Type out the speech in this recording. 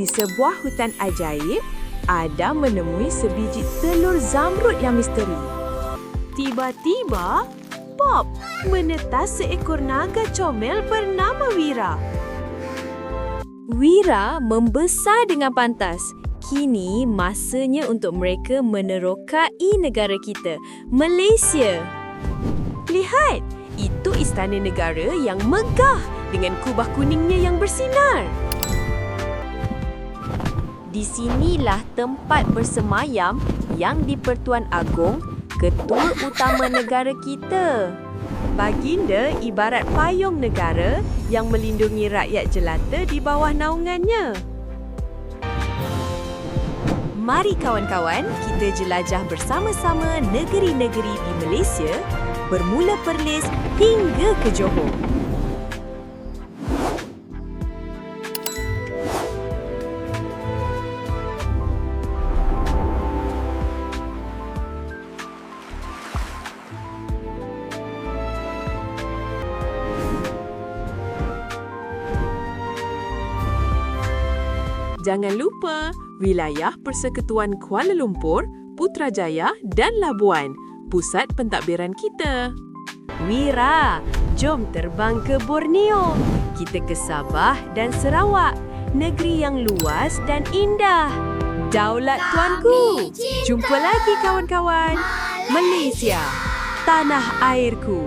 di sebuah hutan ajaib, Adam menemui sebiji telur zamrud yang misteri. Tiba-tiba, Bob menetas seekor naga comel bernama Wira. Wira membesar dengan pantas. Kini masanya untuk mereka menerokai negara kita, Malaysia. Lihat, itu istana negara yang megah dengan kubah kuningnya yang bersinar. Di sinilah tempat bersemayam yang di-Pertuan Agong, Ketua Utama Negara kita. Baginda ibarat payung negara yang melindungi rakyat jelata di bawah naungannya. Mari kawan-kawan, kita jelajah bersama-sama negeri-negeri di Malaysia, bermula Perlis hingga ke Johor. Jangan lupa, wilayah Persekutuan Kuala Lumpur, Putrajaya dan Labuan, pusat pentadbiran kita. Wira, jom terbang ke Borneo. Kita ke Sabah dan Sarawak, negeri yang luas dan indah. Daulat tuanku. Jumpa lagi kawan-kawan. Malaysia, tanah airku.